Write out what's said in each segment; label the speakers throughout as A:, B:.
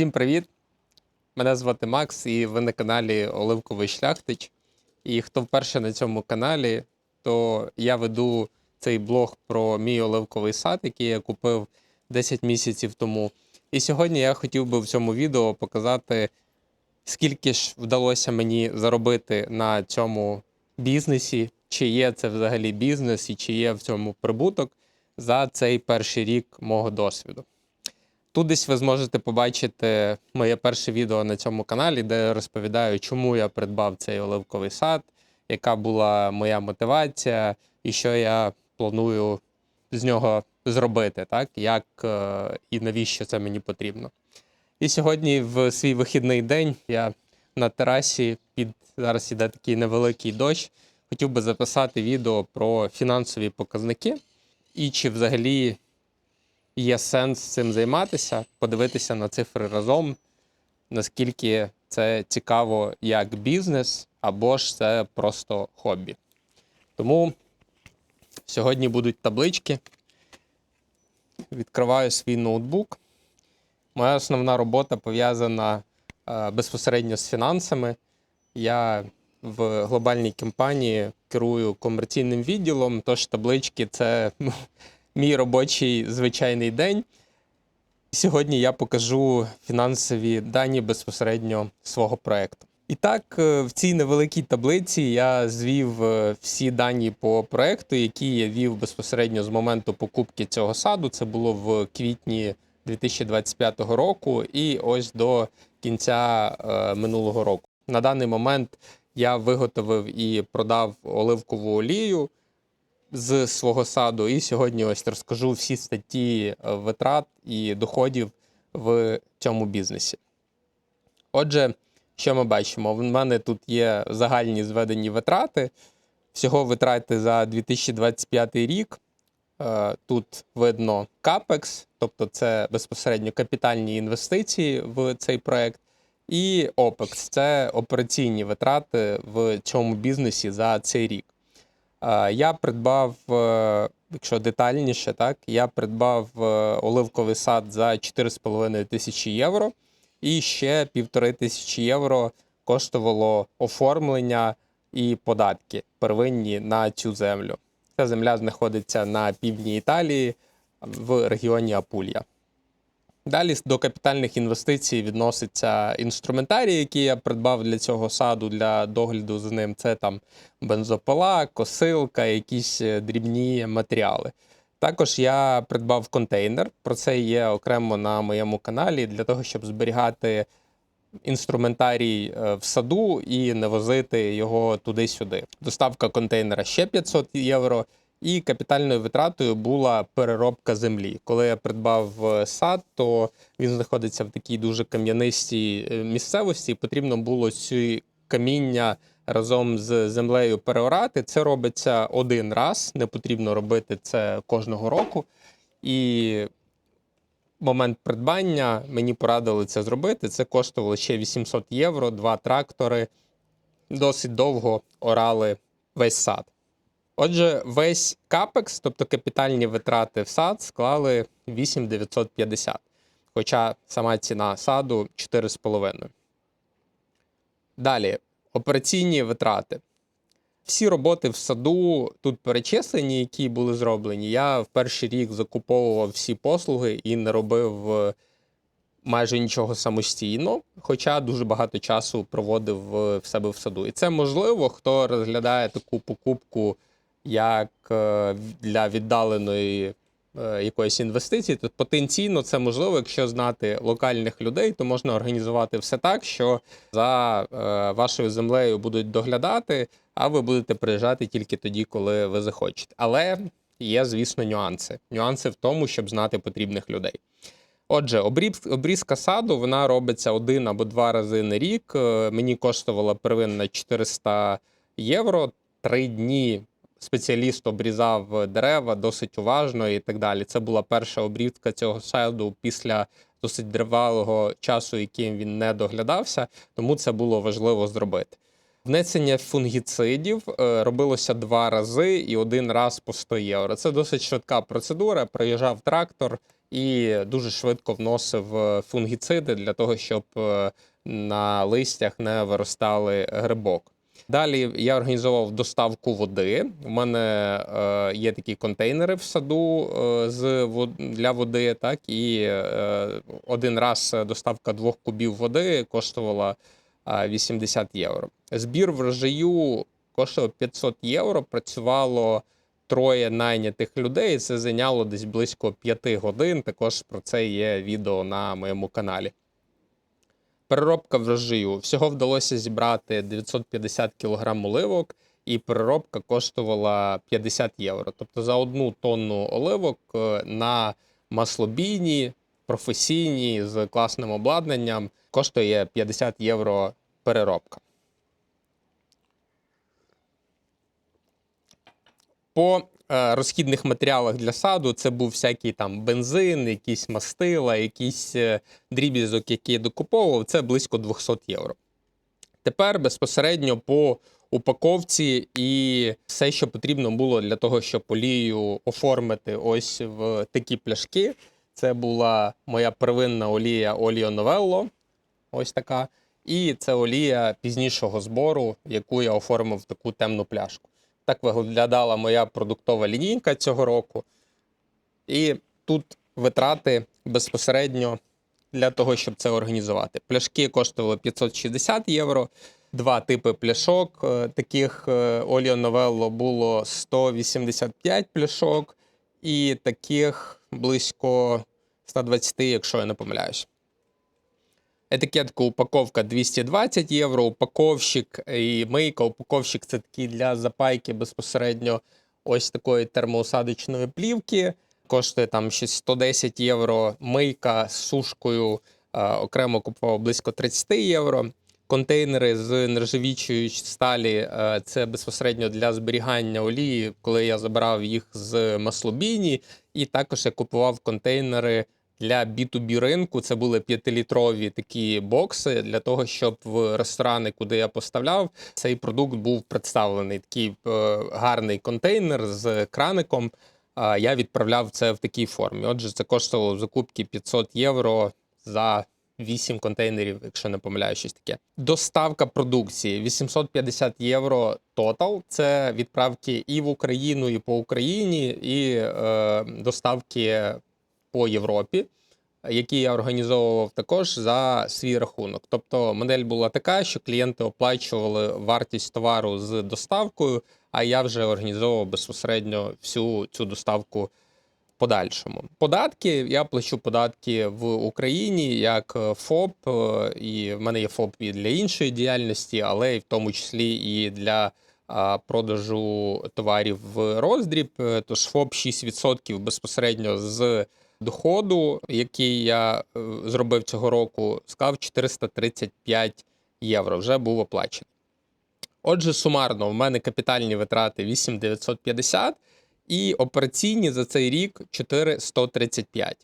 A: Всім привіт! Мене звати Макс, і ви на каналі Оливковий Шляхтич. І хто вперше на цьому каналі, то я веду цей блог про мій оливковий сад, який я купив 10 місяців тому. І сьогодні я хотів би в цьому відео показати, скільки ж вдалося мені заробити на цьому бізнесі, чи є це взагалі бізнес і чи є в цьому прибуток за цей перший рік мого досвіду. Тут десь ви зможете побачити моє перше відео на цьому каналі, де я розповідаю, чому я придбав цей оливковий сад, яка була моя мотивація і що я планую з нього зробити, так? як е, і навіщо це мені потрібно. І сьогодні, в свій вихідний день, я на терасі під зараз іде такий невеликий дощ. Хотів би записати відео про фінансові показники і чи взагалі є сенс цим займатися, подивитися на цифри разом, наскільки це цікаво як бізнес, або ж це просто хобі. Тому сьогодні будуть таблички. Відкриваю свій ноутбук. Моя основна робота пов'язана е, безпосередньо з фінансами. Я в глобальній компанії керую комерційним відділом, тож таблички це ну, мій робочий звичайний день. Сьогодні я покажу фінансові дані безпосередньо свого проекту. І так, е, в цій невеликій таблиці я звів е, всі дані по проекту, які я вів безпосередньо з моменту покупки цього саду. Це було в квітні 2025 року, і ось до кінця е, минулого року. На даний момент я виготовив і продав оливкову олію з свого саду. І сьогодні ось розкажу всі статті е, витрат і доходів в цьому бізнесі. Отже, що ми бачимо? В мене тут є загальні зведені витрати. Всього витрати за 2025 рік. Е, Тут видно CAPEX, тобто це безпосередньо капітальні інвестиції в цей проект. І OPEX це операційні витрати в цьому бізнесі за цей рік. Я придбав, е, якщо детальніше, так, я придбав е, оливковий сад за 4,5 тисячі євро, і ще півтори тисячі євро коштувало оформлення і податки первинні на цю землю. Ця земля знаходиться на півдні Італії в регіоні Апулія. Далі до капітальних інвестицій відноситься інструментарій, який я придбав для цього саду для догляду за ним. Це там бензопила, косилка, якісь е, дрібні матеріали. Також я придбав контейнер. Про це є окремо на моєму каналі для того, щоб зберігати інструментарій е, в саду і не возити його туди-сюди. Доставка контейнера ще 500 євро. І капітальною витратою була переробка землі. Коли я придбав е, сад, то він знаходиться в такій дуже кам'янистій е, місцевості. Потрібно було ці каміння разом з землею переорати. Це робиться один раз, не потрібно робити це кожного року. І момент придбання мені порадили це зробити. Це коштувало ще 800 євро, два трактори. Досить довго орали весь сад. Отже, весь капекс, тобто капітальні витрати в сад, склали 8950, хоча сама ціна саду 4,5. Далі, операційні витрати. Всі роботи в саду тут перечислені, які були зроблені. Я в перший рік закуповував всі послуги і не робив е, майже нічого самостійно, хоча дуже багато часу проводив в себе в саду. І це можливо, хто розглядає таку покупку як е, для віддаленої е, якоїсь інвестиції, то потенційно це можливо, якщо знати локальних людей, то можна організувати все так, що за е, вашою землею будуть доглядати, а ви будете приїжджати тільки тоді, коли ви захочете. Але є, звісно, нюанси. Нюанси в тому, щоб знати потрібних людей. Отже, обрізка саду вона робиться один або два рази на рік. Мені коштувала первинна 400 євро. Три дні спеціаліст обрізав дерева досить уважно і так далі. Це була перша обрізка цього саду після досить тривалого часу, яким він не доглядався, тому це було важливо зробити. Внесення фунгіцидів е, робилося два рази і один раз по 100 євро. Це досить швидка процедура. Приїжджав трактор і дуже швидко вносив е, фунгіциди для того, щоб е, на листях не виростали грибок. Далі я організовував доставку води. У мене е, є такі контейнери в саду е, з вод- для води. Так і е, один раз доставка двох кубів води коштувала е, 80 євро. Збір врожаю коштував 500 євро. Працювало троє найнятих людей. Це зайняло десь близько 5 годин. Також про це є відео на моєму каналі. Переробка врожаю. Всього вдалося зібрати 950 кг оливок, і переробка коштувала 50 євро. Тобто за одну тонну оливок е, на маслобійні, професійні з класним обладнанням коштує 50 євро переробка. По розхідних матеріалах для саду це був всякий там бензин, якісь мастила, якийсь е, дріб'язок, який я докуповував, це близько 200 євро. Тепер безпосередньо по упаковці і все, що потрібно було для того, щоб олію оформити ось в такі пляшки. Це була моя первинна олія Оліо Новелло, ось така. І це олія пізнішого збору, яку я оформив в таку темну пляшку. Так виглядала моя продуктова лінійка цього року. І тут витрати безпосередньо для того, щоб це організувати. Пляшки коштували 560 євро. Два типи пляшок. е, Таких Оліо Новелло було 185 пляшок, і таких близько 120, якщо я не помиляюсь. Етикетка упаковка 220 євро, упаковщик і мийка. Упаковщик це такий для запайки безпосередньо ось такої термоусадочної плівки. Коштує там щось 110 євро. Мийка з сушкою е, окремо купував близько 30 євро. Контейнери з нержавіючої сталі е, це безпосередньо для зберігання олії, коли я забирав їх з маслобійні. І також я купував контейнери для B2B ринку. Це були 5-літрові такі бокси для того, щоб в ресторани, куди я поставляв, цей продукт був представлений. Такий е, гарний контейнер з краником. Я відправляв це в такій формі. Отже, це коштувало в закупці 500 євро за 8 контейнерів, якщо не помиляю, щось таке. Доставка продукції 850 євро тотал. Це відправки і в Україну, і по Україні, і е, доставки по Європі, які я організовував також за свій рахунок. Тобто модель була така, що клієнти оплачували вартість товару з доставкою, а я вже організовував безпосередньо всю цю доставку подальшому. Податки я плачу податки в Україні як е, ФОП, е, і в мене є ФОП і для іншої діяльності, але і в тому числі і для продажу товарів в роздріб. Е, Тож ФОП 6% безпосередньо з доходу, який я е, зробив цього року, склав 435 євро. Вже був оплачений. Отже, сумарно, в мене капітальні витрати 8950 і операційні за цей рік 4135.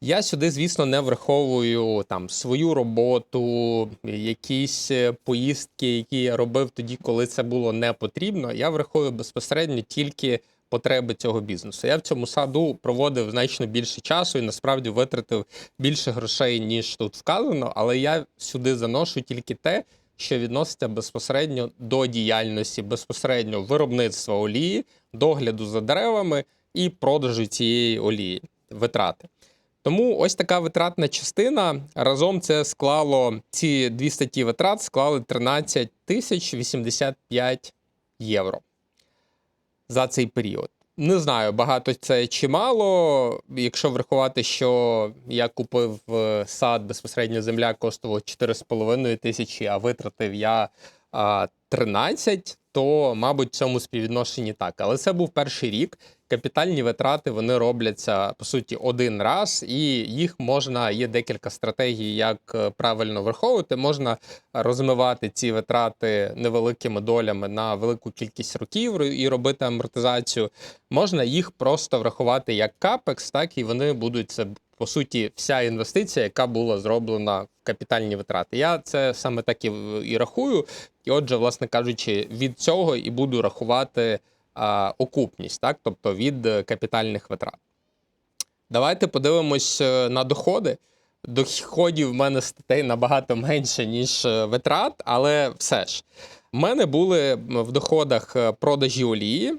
A: Я сюди, звісно, не враховую там свою роботу, якісь е, поїздки, які я робив тоді, коли це було не потрібно. Я враховую безпосередньо тільки потреби цього бізнесу. Я в цьому саду проводив значно більше часу і насправді витратив більше грошей, ніж тут вказано, але я сюди заношу тільки те, що відноситься безпосередньо до діяльності, безпосередньо виробництва олії, догляду за деревами і продажу цієї олії, витрати. Тому ось така витратна частина. Разом це склало ці дві статті витрат склали 13 тисяч 85 євро за цей період. Не знаю, багато це чи мало. Якщо врахувати, що я купив е, сад безпосередньо земля коштував 4,5 тисячі, а витратив я а, 13, то, мабуть, в цьому співвідношенні так. Але це був перший рік. Капітальні витрати вони робляться по суті один раз, і їх можна є декілька стратегій, як е, правильно враховувати. Можна розмивати ці витрати невеликими долями на велику кількість років і робити амортизацію. Можна їх просто врахувати як капекс, так і вони будуть це по суті вся інвестиція, яка була зроблена в капітальні витрати. Я це саме так і, і рахую. І, отже, власне кажучи, від цього і буду рахувати а, окупність, так, тобто від е, капітальних витрат. Давайте подивимось е, на доходи. Доходів в мене статей набагато менше, ніж е, витрат, але все ж. У мене були в доходах е, продажі олії.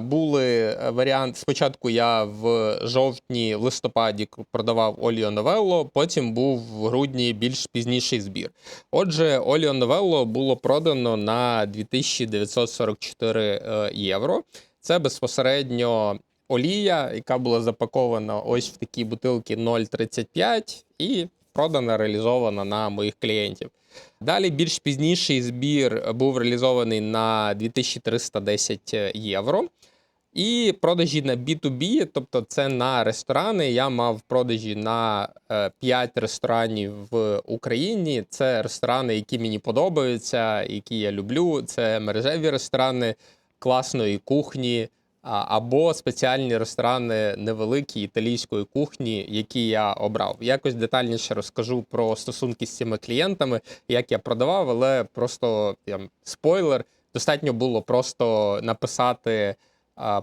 A: Були е, варіант. Спочатку я в жовтні, листопаді продавав Оліо Новелло, потім був в грудні більш пізніший збір. Отже, Оліо Новелло було продано на 2944 е, євро. Це безпосередньо олія, яка була запакована ось в такі бутилки 0,35 і продана, реалізована на моїх клієнтів. Далі більш пізніший збір був реалізований на 2310 євро. І продажі на B2B, тобто це на ресторани. Я мав продажі на 5 ресторанів в Україні. Це ресторани, які мені подобаються, які я люблю. Це мережеві ресторани класної кухні, або спеціальні ресторани невеликі італійської кухні, які я обрав. Якось детальніше розкажу про стосунки з цими клієнтами, як я продавав, але просто там, спойлер. Достатньо було просто написати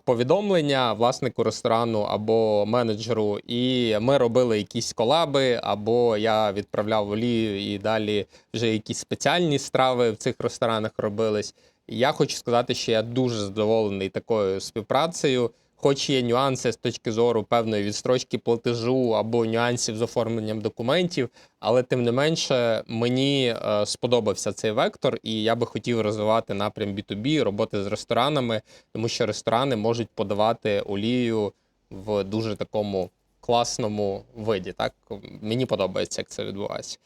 A: повідомлення власнику ресторану або менеджеру, і ми робили якісь колаби, або я відправляв олію, і далі вже якісь спеціальні страви в цих ресторанах робились. Я хочу сказати, що я дуже задоволений такою співпрацею. Хоч є нюанси з точки зору певної відстрочки платежу або нюансів з оформленням документів, але тим не менше мені е, сподобався цей вектор, і я би хотів розвивати напрям B2B, роботи з ресторанами, тому що ресторани можуть подавати олію в дуже такому класному виді. Так мені подобається, як це відбувається.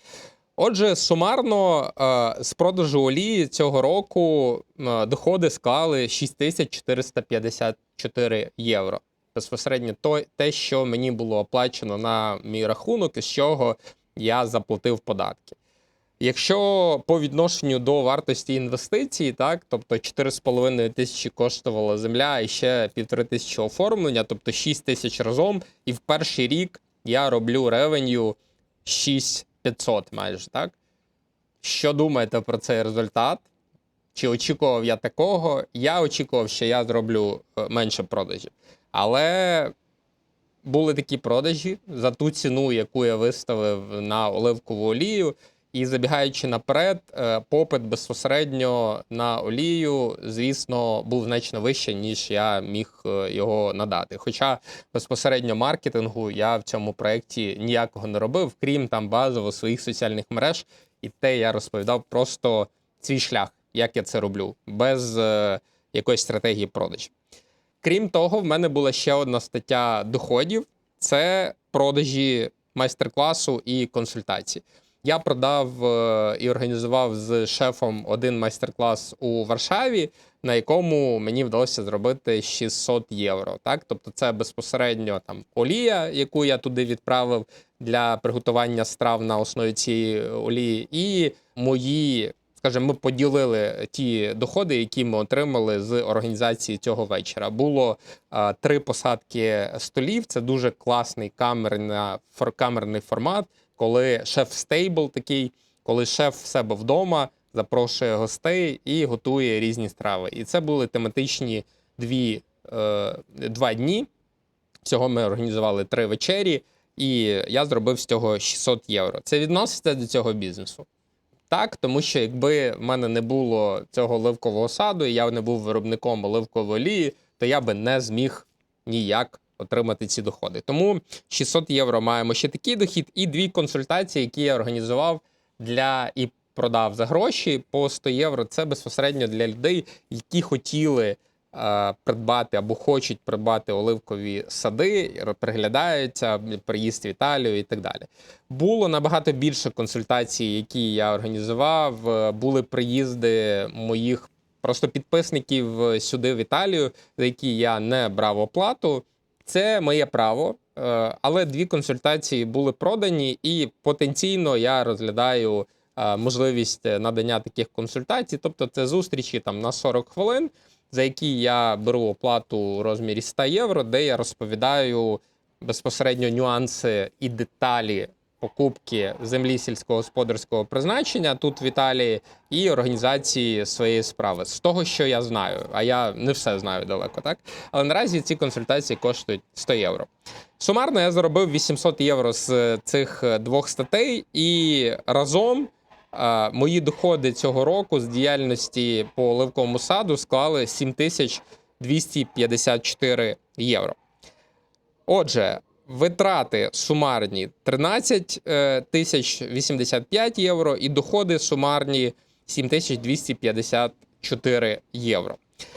A: Отже, сумарно е, з продажу олії цього року е, доходи склали 6454 євро. Безпосередньо то, те, що мені було оплачено на мій рахунок, і з чого я заплатив податки. Якщо по відношенню до вартості інвестицій, так, тобто 4,5 тисячі коштувала земля і ще півтори тисячі оформлення, тобто 6 тисяч разом, і в перший рік я роблю ревеню 6500 майже, так? Що думаєте про цей результат? Чи очікував я такого? Я очікував, що я зроблю е, менше продажів. Але були такі продажі за ту ціну, яку я виставив на оливкову олію. І забігаючи наперед, е, попит безпосередньо на олію, звісно, був значно вищий, ніж я міг е, його надати. Хоча безпосередньо маркетингу я в цьому проєкті ніякого не робив, крім там базово своїх соціальних мереж, і те я розповідав просто свій шлях, як я це роблю, без е, якоїсь стратегії продажів. Крім того, в мене була ще одна стаття доходів: це продажі майстер-класу і консультації. Я продав е, і організував з шефом один майстер-клас у Варшаві, на якому мені вдалося зробити 600 євро. Так, тобто, це безпосередньо там олія, яку я туди відправив для приготування страв на основі цієї олії, і мої. Скажімо, ми поділили ті доходи, які ми отримали з організації цього вечора. Було а, три посадки столів. Це дуже класний камерна, фор, камерний формат, коли шеф стейбл такий, коли шеф в себе вдома запрошує гостей і готує різні страви. І це були тематичні дві, е, два дні. Всього ми організували три вечері, і я зробив з цього 600 євро. Це відноситься до цього бізнесу. Так, тому що якби в мене не було цього оливкового саду, і я не був виробником оливкової олії, то я би не зміг ніяк отримати ці доходи. Тому 600 євро маємо ще такий дохід, і дві консультації, які я організував для і продав за гроші по 100 євро. Це безпосередньо для людей, які хотіли е, придбати або хочуть придбати оливкові сади, приглядаються, приїзд в Італію і так далі. Було набагато більше консультацій, які я організував. Е, Були приїзди моїх просто підписників е, сюди в Італію, за які я не брав оплату. Це моє право, е, але дві консультації були продані, і потенційно я розглядаю е, можливість надання таких консультацій. Тобто, це зустрічі там на 40 хвилин, за які я беру оплату у розмірі 100 євро, де я розповідаю безпосередньо нюанси і деталі покупки землі сільськогосподарського призначення тут в Італії і організації своєї справи. З того, що я знаю, а я не все знаю далеко, так? Але наразі ці консультації коштують 100 євро. Сумарно я заробив 800 євро з цих двох статей, і разом е, мої доходи цього року з діяльності по оливковому саду склали 7254 євро. Отже, витрати сумарні 13 е, тисяч 85 євро, і доходи сумарні 7254 євро.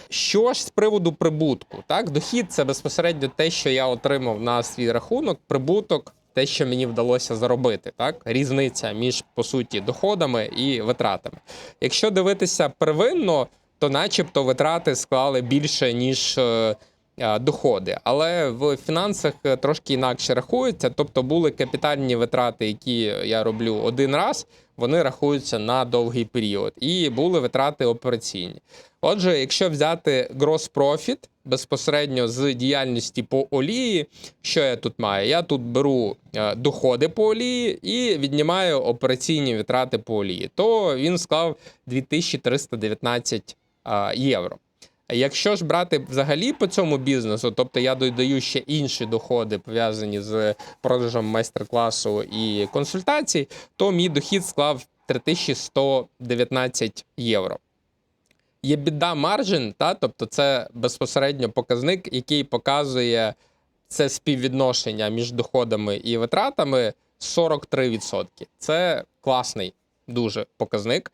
A: Що ж з приводу прибутку? Так, дохід це безпосередньо те, що я отримав на свій рахунок, прибуток, те, що мені вдалося заробити. Так, різниця між по суті доходами і витратами. Якщо дивитися первинно, то начебто витрати склали більше ніж. Е, Доходи, але в фінансах е, трошки інакше рахуються. Тобто були капітальні витрати, які я роблю один раз, вони рахуються на довгий період, і були витрати операційні. Отже, якщо взяти gross profit безпосередньо з діяльності по олії, що я тут маю? Я тут беру е, доходи по олії і віднімаю операційні витрати по олії, то він склав 2319 е, євро. Якщо ж брати взагалі по цьому бізнесу, тобто я додаю ще інші доходи, пов'язані з продажем майстер-класу і консультацій, то мій дохід склав 3119 євро. Є біда маржин, та, тобто це безпосередньо показник, який показує це співвідношення між доходами і витратами 43%. Це класний дуже показник.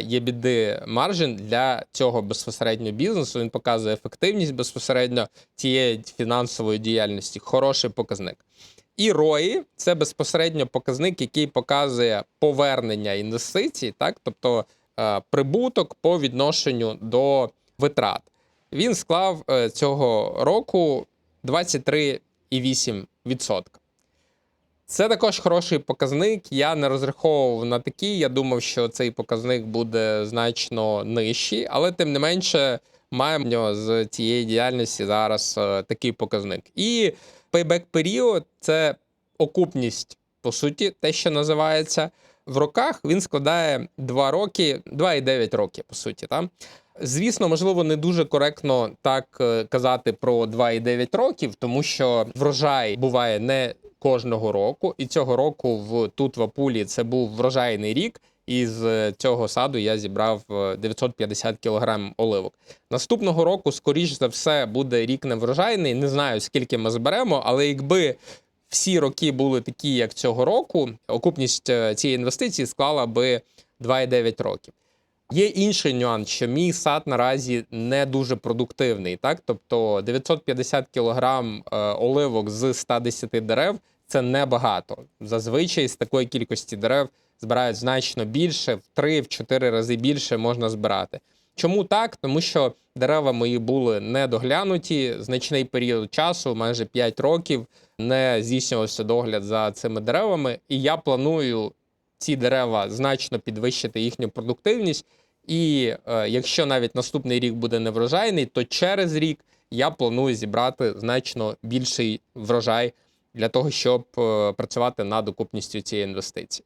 A: Є біди маржин для цього безпосередньо бізнесу. Він показує ефективність безпосередньо цієї фінансової діяльності. Хороший показник. І ROI – це безпосередньо показник, який показує повернення інвестицій, так тобто е, прибуток по відношенню до витрат. Він склав е, цього року 23,8%. Це також хороший показник. Я не розраховував на такий. Я думав, що цей показник буде значно нижчий, але тим не менше маємо з цієї діяльності зараз е, такий показник. І payback період це окупність, по суті, те, що називається. В роках він складає 2 роки, 2,9 роки, по суті. Там. Звісно, можливо, не дуже коректно так е, казати про 2,9 років, тому що врожай буває не кожного року, і цього року в тут в Апулі це був врожайний рік. І з цього саду я зібрав е, 950 кг оливок. Наступного року, скоріш за все, буде рік неврожайний. Не знаю скільки ми зберемо, але якби всі роки були такі, як цього року, окупність е, цієї інвестиції склала би 2,9 років. Є інший нюанс, що мій сад наразі не дуже продуктивний. Так, тобто 950 кг оливок з 110 дерев це небагато. Зазвичай з такої кількості дерев збирають значно більше, в 3-4 рази більше можна збирати. Чому так? Тому що дерева мої були недоглянуті значний період часу, майже 5 років, не здійснювався догляд за цими деревами, і я планую ці дерева значно підвищити їхню продуктивність. І е, якщо навіть наступний рік буде неврожайний, то через рік я планую зібрати значно більший врожай для того, щоб е, працювати над окупністю цієї інвестиції.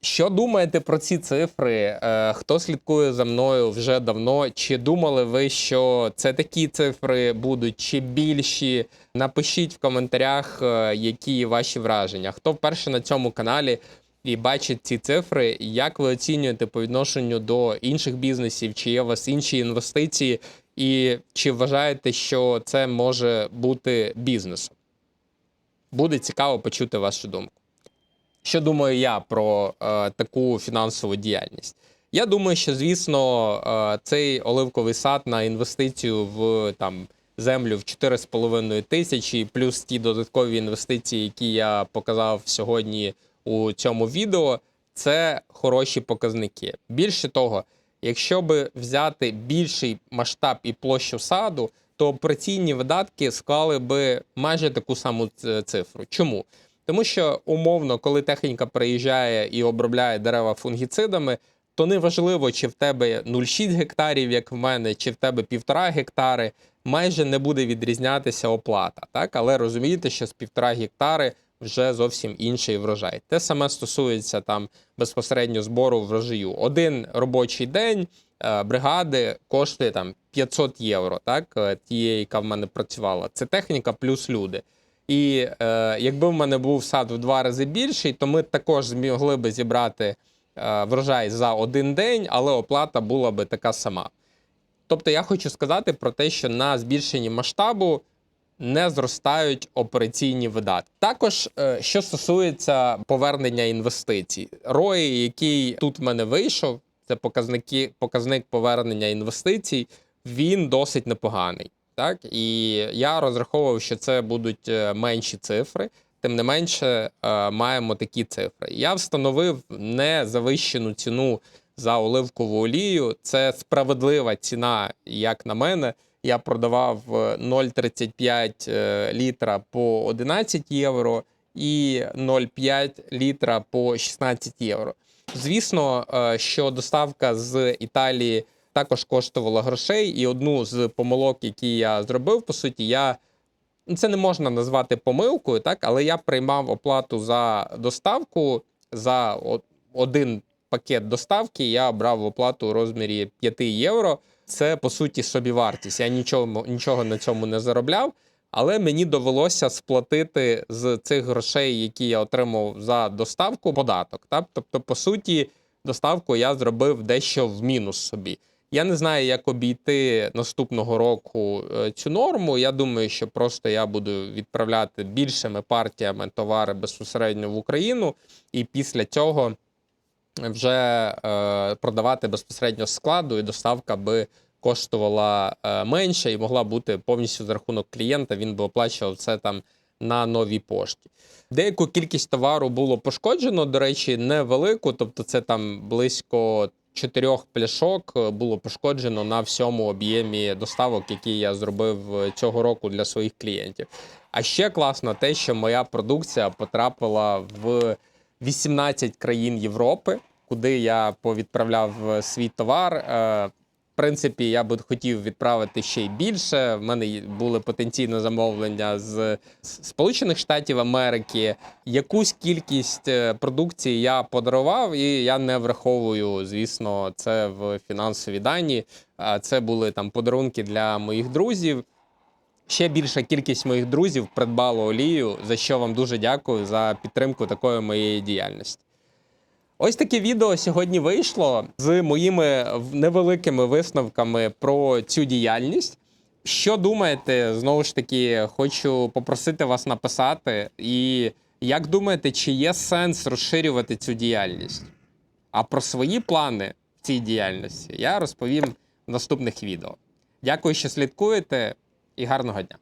A: Що думаєте про ці цифри? Е, Хто слідкує за мною вже давно? Чи думали ви, що це такі цифри будуть, чи більші? Напишіть в коментарях, е, які ваші враження. Хто вперше на цьому каналі і бачить ці цифри, як ви оцінюєте по відношенню до інших бізнесів, чи є у вас інші інвестиції, і чи вважаєте, що це може бути бізнесом? Буде цікаво почути вашу думку. Що думаю я про е, таку фінансову діяльність? Я думаю, що звісно, е, цей оливковий сад на інвестицію в там землю в 4,5 тисячі, плюс ті додаткові інвестиції, які я показав сьогодні у цьому відео, це хороші показники. Більше того, якщо би взяти більший масштаб і площу саду, то операційні видатки склали би майже таку саму цифру. Чому? Тому що умовно, коли техніка приїжджає і обробляє дерева фунгіцидами, то не важливо, чи в тебе 0,6 гектарів, як в мене, чи в тебе 1,5 гектари, майже не буде відрізнятися оплата. Так? Але розумієте, що з 1,5 гектари вже зовсім інший врожай. Те саме стосується там безпосередньо збору врожаю. Один робочий день е, бригади коштує там 500 євро, так, е, тієї, яка в мене працювала. Це техніка плюс люди. І е, якби в мене був сад в два рази більший, то ми також змогли би зібрати е, врожай за один день, але оплата була би така сама. Тобто я хочу сказати про те, що на збільшенні масштабу не зростають операційні видатки. Також, е, що стосується повернення інвестицій, ROI, який тут в мене вийшов, це показники, показник повернення інвестицій, він досить непоганий. Так? І я розраховував, що це будуть е, менші цифри. Тим не менше, е, маємо такі цифри. Я встановив незавищену ціну за оливкову олію. Це справедлива ціна, як на мене. Я продавав е, 0,35 е, літра по 11 євро і 0,5 літра по 16 євро. Звісно, е, що доставка з Італії також коштувала грошей, і одну з помилок, які я зробив, по суті, я ну, це не можна назвати помилкою, так, але я приймав оплату за доставку за один пакет доставки. Я брав оплату у розмірі 5 євро. Це по суті собівартість. Я нічого, нічого на цьому не заробляв, але мені довелося сплатити з цих грошей, які я отримав за доставку, податок. Так? Тобто, по суті, доставку я зробив дещо в мінус собі. Я не знаю, як обійти наступного року е, цю норму. Я думаю, що просто я буду відправляти більшими партіями товари безпосередньо в Україну, і після цього вже е, продавати безпосередньо складу, і доставка би коштувала е, менше і могла бути повністю за рахунок клієнта. Він би оплачував це там на новій пошті. Деяку кількість товару було пошкоджено, до речі, невелику, тобто це там близько чотирьох пляшок е, було пошкоджено на всьому об'ємі доставок, які я зробив цього року для своїх клієнтів. А ще класно те, що моя продукція потрапила в 18 країн Європи, куди я повідправляв е, свій товар. Е, В принципі, я би хотів відправити ще й більше. В мене були потенційно замовлення з Сполучених Штатів Америки. Якусь кількість е, продукції я подарував, і я не враховую, звісно, це в фінансові дані. Це були там подарунки для моїх друзів. Ще більша кількість моїх друзів придбало олію, за що вам дуже дякую за підтримку такої моєї діяльності. Ось таке відео сьогодні вийшло з моїми невеликими висновками про цю діяльність. Що думаєте? Знову ж таки, хочу попросити вас написати. І як думаєте, чи є сенс розширювати цю діяльність? А про свої плани в цій діяльності я розповім в наступних відео. Дякую, що слідкуєте, і гарного дня!